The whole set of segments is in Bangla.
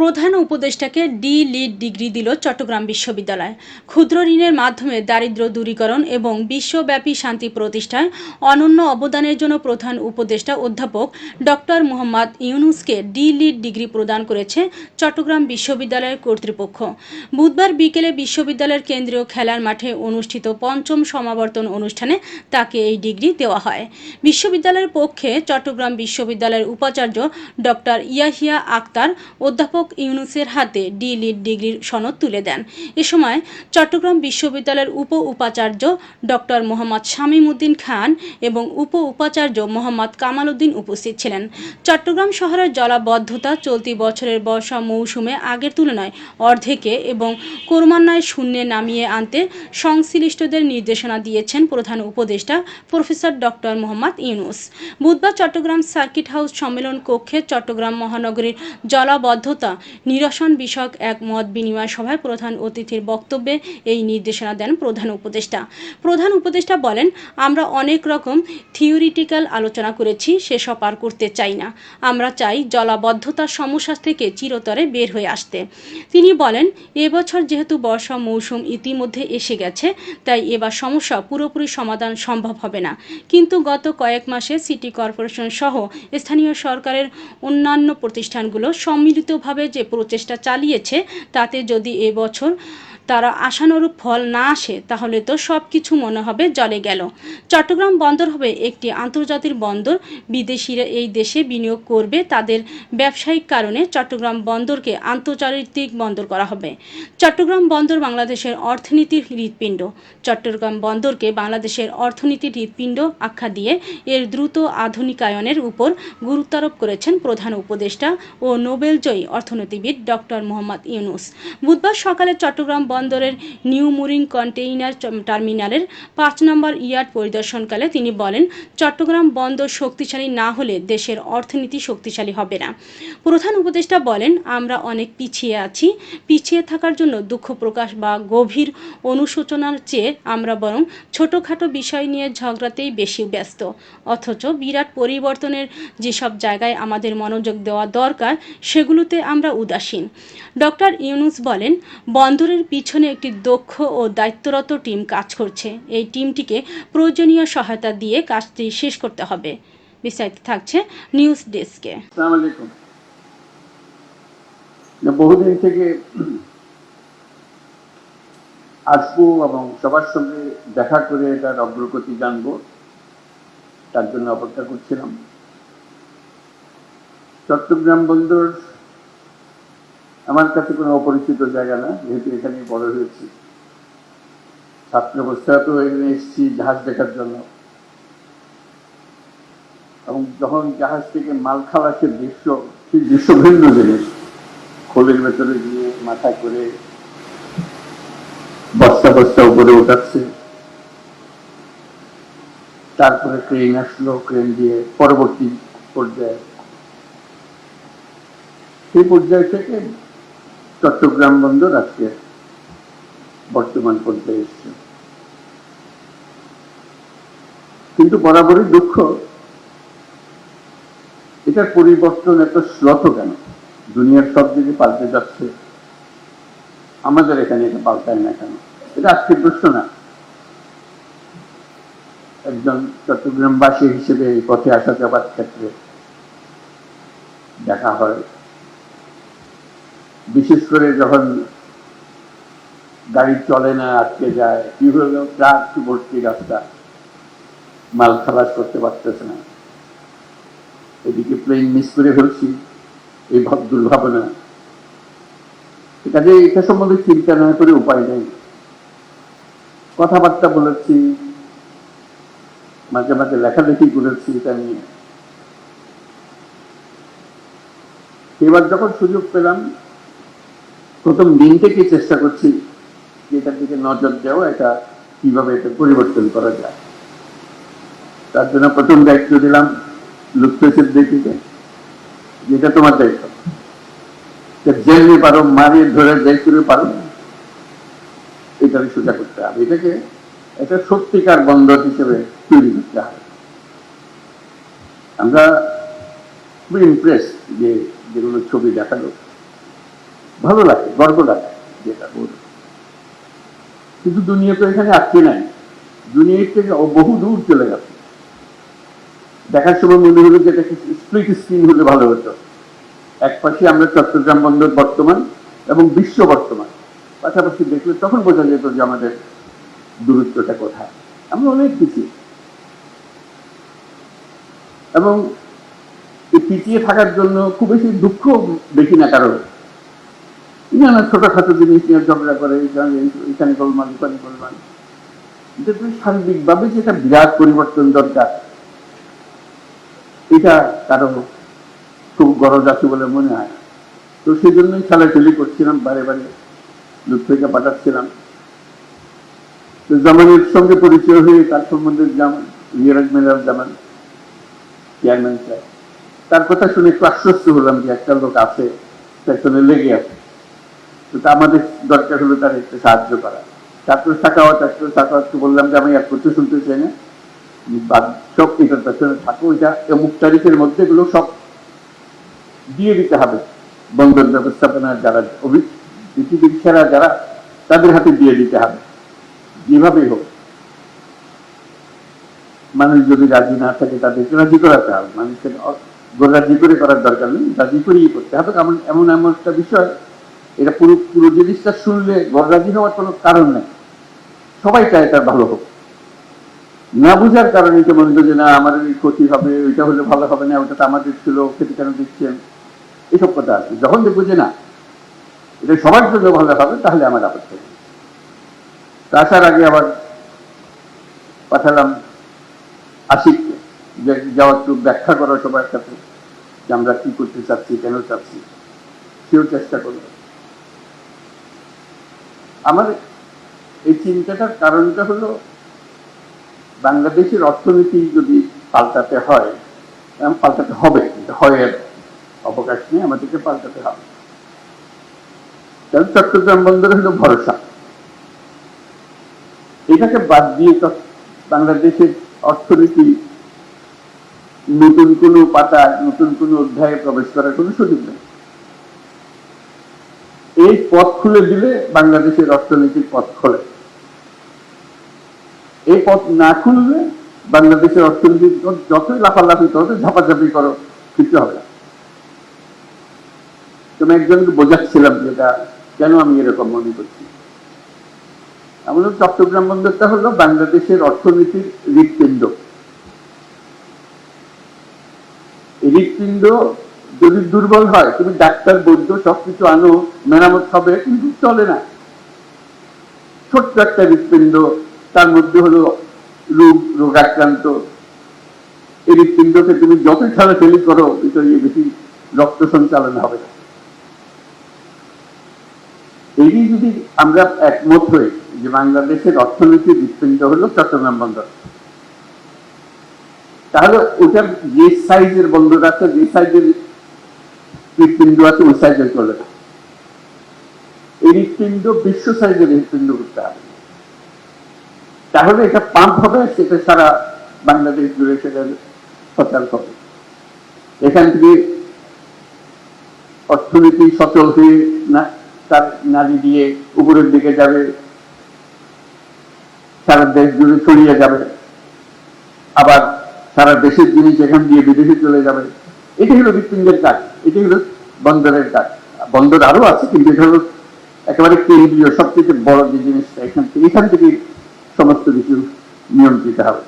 প্রধান উপদেষ্টাকে ডি লিড ডিগ্রি দিল চট্টগ্রাম বিশ্ববিদ্যালয়। ক্ষুদ্র ঋণের মাধ্যমে দারিদ্র্য দূরীকরণ এবং বিশ্বব্যাপী শান্তি প্রতিষ্ঠায় অনন্য অবদানের জন্য প্রধান উপদেষ্টা অধ্যাপক ডক্টর মোহাম্মদ ইউনুসকে ডি লিড ডিগ্রি প্রদান করেছে চট্টগ্রাম বিশ্ববিদ্যালয়ের কর্তৃপক্ষ। বুধবার বিকেলে বিশ্ববিদ্যালয়ের কেন্দ্রীয় খেলার মাঠে অনুষ্ঠিত পঞ্চম সমাবর্তন অনুষ্ঠানে তাকে এই ডিগ্রি দেওয়া হয়। বিশ্ববিদ্যালয়ের পক্ষে চট্টগ্রাম বিশ্ববিদ্যালয়ের উপাচার্য ডক্টর ইয়াহিয়া আক্তার, অধ্যাপক ইউনুসের হাতে ডি লিড ডিগ্রির সনদ তুলে দেন। এ সময় চট্টগ্রাম বিশ্ববিদ্যালয়ের উপ উপাচার্য ডক্টর মোহাম্মদ শামীম উদ্দিন খান এবং উপ উপাচার্য মোহাম্মদ কামাল উদ্দিন উপস্থিত ছিলেন। চট্টগ্রাম শহরের জলাবদ্ধতা চলতি বছরের বর্ষা মৌসুমে আগের তুলনায় অর্ধেকে এবং ক্রমান্বয়ে শূন্যে নামিয়ে আনতে সংশ্লিষ্টদের নির্দেশনা দিয়েছেন প্রধান উপদেষ্টা প্রফেসর ডক্টর মোহাম্মদ ইউনুস। বুধবার চট্টগ্রাম সার্কিট হাউস সম্মেলন কক্ষে চট্টগ্রাম মহানগরীর জলাবদ্ধতা নিরসন বিষয়ক এক মত বিনিময় সভায় প্রধান অতিথির বক্তব্যে এই নির্দেশনা দেন প্রধান উপদেষ্টা। প্রধান উপদেষ্টা বলেন, আমরা অনেক রকম থিওরিটিক্যাল আলোচনা করেছি, সেসব আর করতে চাই না। আমরা চাই জলাবদ্ধতার সমস্যা থেকে চিরতরে বের হয়ে আসতে। তিনি বলেন এবছর যেহেতু বর্ষা মৌসুম ইতিমধ্যে এসে গেছে, তাই এবার সমস্যা পুরোপুরি সমাধান সম্ভব হবে না। কিন্তু গত কয়েক মাসে সিটি কর্পোরেশন সহ স্থানীয় সরকারের অন্যান্য প্রতিষ্ঠানগুলো সম্মিলিতভাবে যে প্রচেষ্টা চালিয়েছে তাতে যদি এবছর তারা আশানুরূপ ফল না আসে, তাহলে তো সব কিছু মনে হবে জলে গেল। চট্টগ্রাম বন্দর হবে একটি আন্তর্জাতিক বন্দর। বিদেশিরা এই দেশে বিনিয়োগ করবে, তাদের ব্যবসায়িক কারণে চট্টগ্রাম বন্দরকে আন্তর্জাতিক বন্দর করা হবে। চট্টগ্রাম বন্দর বাংলাদেশের অর্থনীতির হৃৎপিণ্ড। চট্টগ্রাম বন্দরকে বাংলাদেশের অর্থনীতির হৃৎপিণ্ড আখ্যা দিয়ে এর দ্রুত আধুনিকায়নের উপর গুরুত্বারোপ করেছেন প্রধান উপদেষ্টা ও নোবেলজয়ী অর্থনীতিবিদ ডক্টর মোহাম্মদ ইউনুস। বুধবার সকালে চট্টগ্রাম বন্দরের নিউ মুরিং কন্টেইনার টার্মিনালের পাঁচ নম্বর ইয়ার্ড পরিদর্শনকালে তিনি বলেন, চট্টগ্রাম বন্দর শক্তিশালী না হলে দেশের অর্থনীতি শক্তিশালী হবে না। প্রধান উপদেষ্টা বলেন, আমরা অনেক পিছিয়ে আছি। পিছিয়ে থাকার জন্য দুঃখ প্রকাশ বা গভীর অনুশোচনার চেয়ে আমরা বরং ছোটোখাটো বিষয় নিয়ে ঝগড়াতেই বেশি ব্যস্ত। অথচ বিরাট পরিবর্তনের যেসব জায়গায় আমাদের মনোযোগ দেওয়া দরকার, সেগুলোতে আমরা উদাসীন। ডক্টর ইউনুস বলেন, বন্দরের পিছনে একটি দক্ষ ও দায়িত্বরত টিম কাজ করছে। এই টিমটিকে প্রয়োজনীয় সহায়তা দিয়ে কাজটি শেষ করতে হবে। বিস্তারিত থাকছে নিউজ ডেস্কে। বহুদিন থেকে আসব এবং সবার সঙ্গে দেখা করে এটার অগ্রগতি জানব। তার জন্য অপেক্ষা করছিলাম। চট্টগ্রাম বন্দর আমার কাছে কোনো অপরিচিত জায়গা না, যেহেতু এখানে বড় হয়েছি। ছাত্র তো এখানে এসেছি জাহাজ দেখার জন্য। এবং যখন জাহাজ থেকে মাল খালাসের দৃশ্য, সেই দৃশ্য ভিন্ন জিনিস। খোলের ভেতরে গিয়ে মাথা করে বস্তা বস্তা উপরে উঠাচ্ছে। তারপরে ক্রেন আসলো, ক্রেন দিয়ে পরবর্তী পর্যায়ে। সেই পর্যায় থেকে চট্টগ্রাম বন্দর আজকে বর্তমান পর্যায়ে এসছে। কিন্তু বরাবরই দুঃখ, এটার পরিবর্তন এত শ্লথ কেন? দুনিয়ার সব দিকে পাল্টে যাচ্ছে। আমাদের এখানে এটা পাল্টায় না কেন? এটা আজকের প্রশ্ন না? একজন চট্টগ্রামবাসী হিসেবে এই পথে আসা যাবার ক্ষেত্রে দেখা হয়। বিশেষ করে যখন গাড়ি চলে না, আটকে যায় কি ট্রাক ভর্তি রাস্তা, মাল খালাস করতে পারতেছে না। এদিকে প্লেন মিস করে ফেলছি, এই ভাব দুর্ভাবনা। কাজে এটা সম্বন্ধে চিন্তা না করে উপায় নেই। কথাবার্তা বলেছি, মাঝে মাঝে লেখালেখি করেছি এটা নিয়ে। এবার যখন সুযোগ পেলাম প্রথম দিন থেকে চেষ্টা করছি যে এটার দিকে নজর দেওয়া, এটা কীভাবে এটা পরিবর্তন করা যায়? তার জন্য প্রথম দায়িত্ব দিলাম লুপ্তেশের দিকে যেটা তোমার দায়িত্ব। যেমনি পারো, মারিয়ে ধরে যাই করে পারো। এটাকে সোজা করতে হবে। এটাকে এটা সত্যিকার বন্দর হিসেবে তৈরি করতে হবে। আমরা খুবই ইমপ্রেস যে যেগুলো ছবি দেখাল। ভালো লাগে গর্ব লাগে যেটা বলব। কিন্তু দুনিয়া তো এখানে আটকে নাই। দুনিয়া থেকে বহু দূর চলে গেছে। দেখার সময় মনে হলো যে এটা স্প্লিট স্ক্রিন হলে ভালো হতো। এক পাশে আমরা চট্টগ্রাম বন্দর বর্তমান এবং বিশ্ব বর্তমান। পাশাপাশি দেখলে তখন বোঝা যেত যে আমাদের দূরত্বটা কোথায়। আমরা অনেক পিছিয়ে। এবং পিছিয়ে থাকার জন্য খুব বেশি দুঃখ দেখি না কারণ নানা ছোটখাটো জিনিস নিয়ে ঝগড়া করে এখানে এখানে গোলমাল ওখানে গোলমাল। কিন্তু সার্বিকভাবে যেটা বিরাট পরিবর্তন দরকার, এটা কারও খুব গরজ আছে বলে মনে হয় তো সেই জন্যই খেলাখেলি করছিলাম, বারে বারে দূর থেকে পাঠাচ্ছিলাম। তো জামানের সঙ্গে পরিচয় হয়ে তার সম্বন্ধে জামান মিরাজ মেলার জামান চেয়ারম্যান স্যার তার কথা শুনে একটু আশ্বস্ত হলাম যে একটা লোক আছে, পেছনে লেগে আছে। তো আমাদের দরকার হলো তার একটু সাহায্য করা। ছাত্র শাখাওয়াত একটু শাখাওয়াতকে বললাম যে আমি এক করতে শুনতে চাই না। সব এটার পেছনে থাকো, এটা অমুক তারিখের মধ্যে এগুলো সব দিয়ে দিতে হবে। বন্দর ব্যবস্থাপনার যারা অভি, পৃথিবীর যারা, তাদের হাতে দিয়ে দিতে হবে। যেভাবেই হোক। মানুষ যদি রাজি না থাকে তাদেরকে রাজি করাতে হবে। মানুষকে রাজি করে করার দরকার নেই, রাজি করেই করতে হবে। এমন এমন এমন একটা বিষয় এটা পুরো পুরো জিনিসটা শুনলে রাজি হওয়ার কোনো কারণ নেই। সবাই চায় তার ভালো হোক। না বুঝার কারণে এটা মনে যে, না এই ক্ষতি হবে, ওইটা হলে ভালো হবে না ওটা তো আমাদের ছিল ক্ষতি কেন দিচ্ছেন? এসব কথা আছে। যখন যে না, এটা সবার জন্য ভালো হবে, তাহলে আমার আপত্তি। তা আসার আগে আবার পাঠালাম আশিককে যে যাওয়া একটু ব্যাখ্যা করা সবার সাথে যে আমরা কি করতে চাচ্ছি, কেন চাচ্ছি? সেও চেষ্টা করল। আমার এই চিন্তাটার কারণটা হলো, বাংলাদেশের অর্থনীতি যদি পাল্টাতে হয় পাল্টাতে হবে কিন্তু হয় অবকাশ নেই, আমাদেরকে পাল্টাতে হবে। কারণ চট্টগ্রাম বন্দর হলো ভরসা। এটাকে বাদ দিয়ে বাংলাদেশের অর্থনীতি নতুন কোনো পাতা নতুন কোনো অধ্যায়ে প্রবেশ করার কোনো সুযোগ নেই। এই পথ খুলে দিলে বাংলাদেশের অর্থনীতির পথ খোলে। এই পথ না খুললে বাংলাদেশের অর্থনীতি যতই লাফালাফি করো ঝাপাঝাপি করো, কিছু হবে না। তুমি একজনকে বোঝাচ্ছিলাম যেটা কেন আমি এরকম মনে করছি। আমাদের চট্টগ্রাম বন্দরটা হলো বাংলাদেশের অর্থনীতির হৃৎপিণ্ড। হৃৎপিণ্ড যদি দুর্বল হয়, তুমি ডাক্তার, বৈদ্য, সবকিছু আনো, মেরামত হবে, কিন্তু চলে না। ছোট্ট একটা হৃৎপিণ্ড, তার মধ্যে হলো রোগ রোগাক্রান্ত এই হৃৎপিণ্ডকে তুমি যত ঠেলাঠেলি করো ভিতরে বেশি রক্ত সঞ্চালন হবে না। এই যদি আমরা একমত হই যে বাংলাদেশের অর্থনীতির হৃৎপিণ্ড হলো চট্টগ্রাম বন্দর, তাহলে ওটা যে সাইজের বন্দর আছে, যে সাইজের হৃৎপিণ্ড আছে, ওই সাইজের করলে না এই হৃৎপিণ্ড বিশ্ব সাইজের হৃৎপিণ্ড করতে হবে। তাহলে এটা পাম্প হবে, সেটা সারা বাংলাদেশ জুড়ে সেটা সচল হবে। এখান থেকে অর্থনীতি সচল হয়ে না, তার নারী দিয়ে উপরের দিকে যাবে, সারা দেশ জুড়ে ছড়িয়ে যাবে। আবার সারা দেশের জিনিস এখান দিয়ে বিদেশে চলে যাবে। এটি হলো হৃৎপিণ্ডের কাজ, এটি হলো বন্দরের কাজ। বন্দর আরও আছে, কিন্তু এটা হলো একেবারে কেন্দ্রীয় সবথেকে বড় যে জিনিসটা এখান থেকে এখান থেকে সমস্ত কিছু নিয়ন্ত্রিত হবে।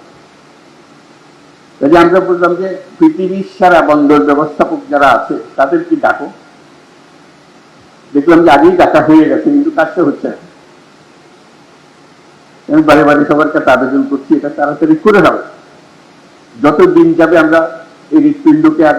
কাজে আমরা বললাম যে পৃথিবীর সারা বন্দর ব্যবস্থাপক যারা আছে, তাদেরকে ডাকো। দেখলাম যে আগেই ডাকা হয়ে গেছে, কিন্তু কাজটা হচ্ছে আমি বারে বারে সবার কাছে আবেদন করছি, এটা তাড়াতাড়ি করে হবে। যত দিন যাবে আমরা এই হৃৎপিণ্ডকে আর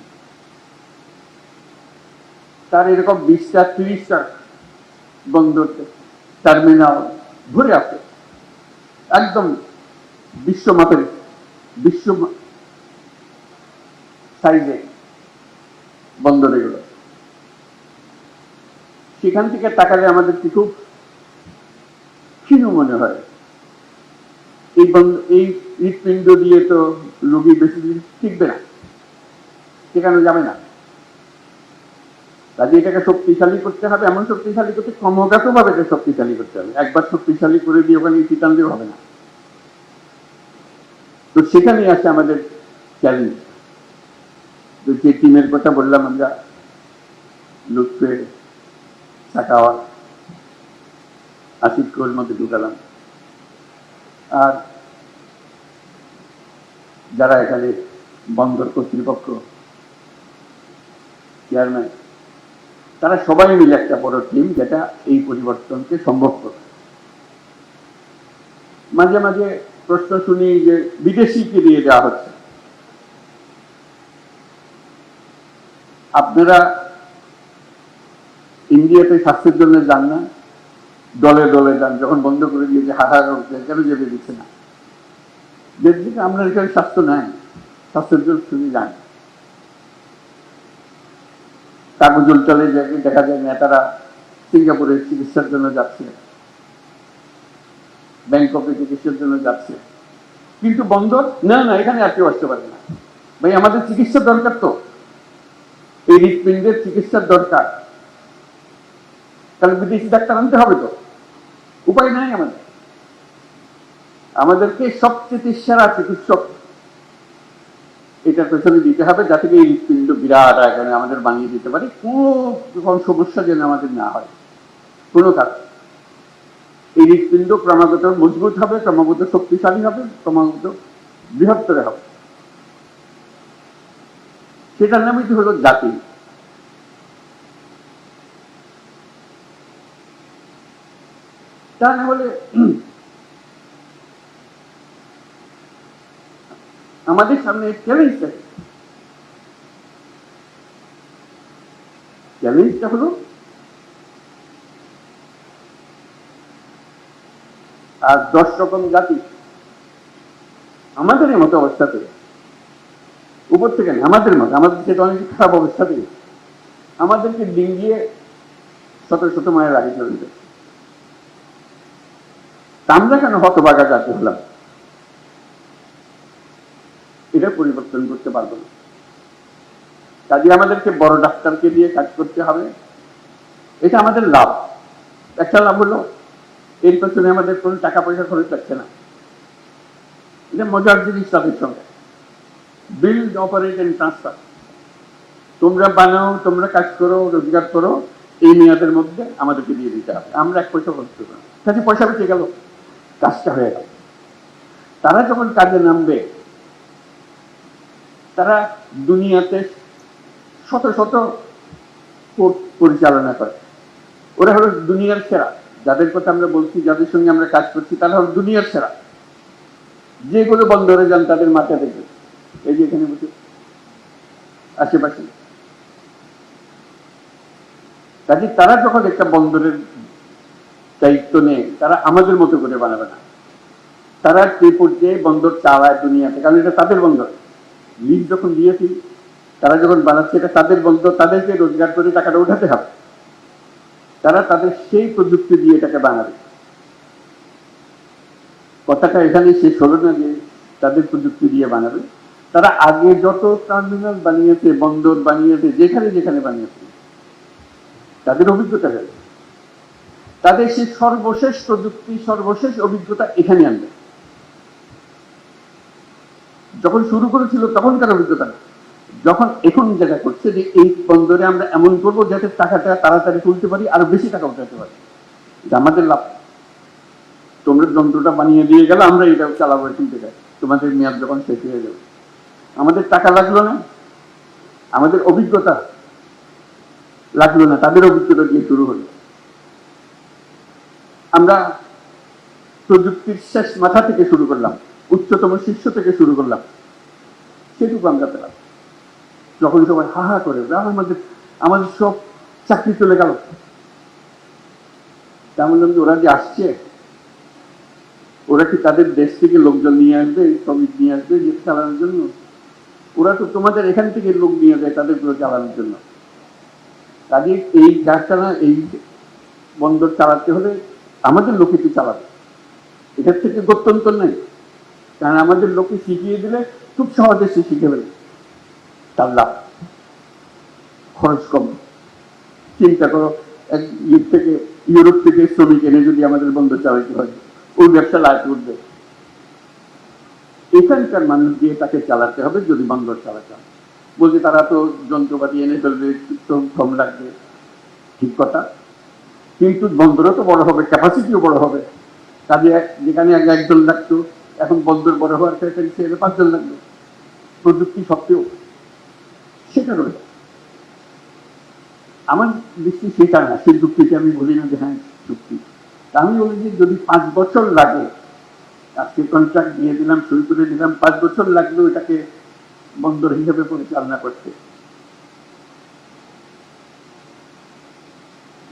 তার এরকম বিশটা, তিরিশটা বন্দর টার্মিনাল ভরে আছে একদম বিশ্ব মাপের বিশ্ব সাইজে বন্দর এগুলো। সেখান থেকে তাকালে আমাদের কি খুব ক্ষীণ মনে হয়। এই বন্ধ এই হৃৎপিণ্ড দিয়ে তো রোগী বেশি দিন টিকবে না। সেখানে যাবে না। কাজে এটাকে শক্তিশালী করতে হবে, এমন শক্তিশালী করতে ক্রমাগত ভাবে এটা শক্তিশালী করতে হবে। একবার শক্তিশালী করে দিয়ে ওখানে চিটান দিয়ে হবে না। তো সেখানেই আছে আমাদের চ্যালেঞ্জ তো যে টিমের কথা বললাম আমরা, লুৎফে, সাকাওয়া, আসিফ কোর মধ্যে ঢুকালাম। আর যারা এখানে বন্দর কর্তৃপক্ষ চেয়ারম্যান তারা সবাই মিলে একটা বড় টিম যেটা এই পরিবর্তনকে সম্ভব করবে। মাঝে মাঝে প্রশ্ন শুনি যে বিদেশিকে দিয়ে দেওয়া হচ্ছে। আপনারা ইন্ডিয়াতে স্বাস্থ্যের জন্য যান না, দলে দলে যান, যখন বন্ধ করে দিয়েছে হাহার হচ্ছে কেন যেতে দিচ্ছে না? দেখছি আপনার এখানে স্বাস্থ্য নাই, স্বাস্থ্যের জন্য শুনে যান কাগজল চলে যায় দেখা যায় নেতারা সিঙ্গাপুরে চিকিৎসার জন্য যাচ্ছে। ব্যাংককে চিকিৎসার জন্য যাচ্ছে। কিন্তু বন্দর না না, এখানে আর কেউ আসতে পারে না। ভাই, আমাদের চিকিৎসা দরকার তো। এই হৃৎপিণ্ডের চিকিৎসার দরকার। তাহলে বিদেশি ডাক্তার আনতে হবে তো। উপায় নাই আমাদের। আমাদেরকে সবচেয়ে সেরা চিকিৎসক এটার পেছনে দিতে হবে, যাতে এই হৃৎপিণ্ড বিরাট আকারে আমাদের বানিয়ে দিতে পারি। কোনো সমস্যা যেন আমাদের না হয়। কোনো কাজ এই হৃৎপিণ্ড ক্রমাগত মজবুত হবে, ক্রমাগত শক্তিশালী হবে, ক্রমাগত বৃহত্তর হবে। সেটার নামই তো হলো জাতি। তা না হলে আমাদের সামনে চ্যালেঞ্জ চ্যালেঞ্জটা হলো আর দশ রকম জাতি আমাদের মতো অবস্থাতে উপর থেকে আমাদের মতো, আমাদের সেটা অনেক খারাপ অবস্থাতে আমাদেরকে ডিঙ্গিয়ে শত শত মায়ের আগে চলে যাচ্ছে আমরা কেন হতবাগা জাতি হলাম? এটা পরিবর্তন করতে পারব না। কাজে আমাদেরকে বড় ডাক্তারকে দিয়ে কাজ করতে হবে। এটা আমাদের লাভ। একটা লাভ হলো, এর পেছনে আমাদের কোনো টাকা পয়সা খরচ লাগছে না। এটা মজার জিনিস তাদের সঙ্গে। বিল্ড অপারেট এন্ড ট্রান্সফার তোমরা বানাও, তোমরা কাজ করো, রোজগার করো, এই মেয়াদের মধ্যে আমাদেরকে দিয়ে দিতে হবে। আমরা এক পয়সা খরচ করব কাজে পয়সা বেঁচে গেল, কাজটা হয়ে গেল। তারা যখন কাজে নামবে তারা দুনিয়াতে শত শত পরিচালনা করে। ওরা হলো দুনিয়ার সেরা। যাদের কথা আমরা বলছি, যাদের সঙ্গে আমরা কাজ করছি, তারা হলো দুনিয়ার সেরা। যেগুলো বন্দরে যান, তাদের মাথা দেখবে এই যে এখানে বসে। আশেপাশে। কাজে তারা যখন একটা বন্দরের দায়িত্ব নেয়, তারা আমাদের মতো করে বানাবে না। তারা যে পর্যায়ে বন্দর চালায় দুনিয়াতে, কারণ এটা তাদের বন্দর। লিজ যখন দিয়েছি, তারা যখন বানাচ্ছে, এটা তাদের বন্দর তাদেরকে রোজগার করে টাকাটা উঠাতে হবে। তারা তাদের সেই প্রযুক্তি দিয়ে এটাকে বানাবে। কথাটা এখানে শেষ হলো না যে তাদের প্রযুক্তি দিয়ে বানাবে। তারা আগে যত টার্মিনাল বানিয়েছে, বন্দর বানিয়েছে, যেখানে যেখানে বানিয়েছে, তাদের অভিজ্ঞতা তাদের সেই সর্বশেষ প্রযুক্তি, সর্বশেষ অভিজ্ঞতা এখানে আনবে। যখন শুরু করেছিল, তখন তখনকার অভিজ্ঞতা। যখন এখন যেটা করছে যে, এই বন্দরে আমরা এমন করব যাতে টাকাটা তাড়াতাড়ি তুলতে পারি আরও বেশি টাকা উঠাতে পারি। এটা আমাদের লাভ। তোমরা যন্ত্রটা বানিয়ে দিয়ে গেলে আমরা এটা চালাবো, এখান থেকে। তোমাদের মেয়াদ যখন শেষ হয়ে যাবে। আমাদের টাকা লাগল না। আমাদের অভিজ্ঞতা লাগল না। তাদের অভিজ্ঞতা দিয়ে শুরু হলো। আমরা প্রযুক্তির শেষ মাথা থেকে শুরু করলাম। উচ্চতম শীর্ষ থেকে শুরু করলাম। সেটুকু আমরা পেলাম। যখন সবাই হা হা করে আমাদের আমাদের সব চাকরি চলে গেল। তা বললাম যে, ওরা যে আসছে, ওরা কি তাদের দেশ থেকে লোকজন নিয়ে আসবে, শ্রমিক নিয়ে আসবে যে চালানোর জন্য? ওরা তো তোমাদের এখান থেকে লোক নিয়ে যায় তাদেরগুলো চালানোর জন্য। কাজে এই কারখানা এই বন্দর চালাতে হলে আমাদের লোকে তো চালাবে। এটার থেকে গত্যন্তর নেই। কারণ আমাদের লোকে শিখিয়ে দিলে খুব সহজে সে শিখে ফেলে তার লাভ। খরচ কম। চিন্তা করো, এক ইউরোপ থেকে ইউরোপ থেকে শ্রমিক এনে যদি আমাদের বন্দর চালাইতে হয়, ওই ব্যবসা লাভ করবে। এখানকার মানুষ দিয়ে তাকে চালাতে হবে যদি বন্দর চালাতে হয়। বলছে, তারা তো যন্ত্রপাতি এনে ফেলবে শ্রম কম লাগবে। ঠিক কথা। কিন্তু বন্দরও তো বড় হবে ক্যাপাসিটিও বড় হবে। কাজে যেখানে একজন লাগতো এখন বন্দর বড় হওয়ার ক্ষেত্রে সেখানে পাঁচজন লাগবে। প্রযুক্তি সত্ত্বেও সেটা রয়েছে আমার দৃষ্টি সেটা না, সেই যুক্তিকে আমি বলি না যে হ্যাঁ চুক্তি আমি বলি যে যদি পাঁচ বছর লাগে, আজকে কন্ট্রাক্ট দিয়ে দিলাম সই করে দিলাম, পাঁচ বছর লাগল এটাকে বন্দর হিসেবে পরিচালনা করতে।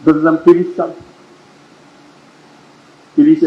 ধরলাম তিরিশ সাল। তিরিশ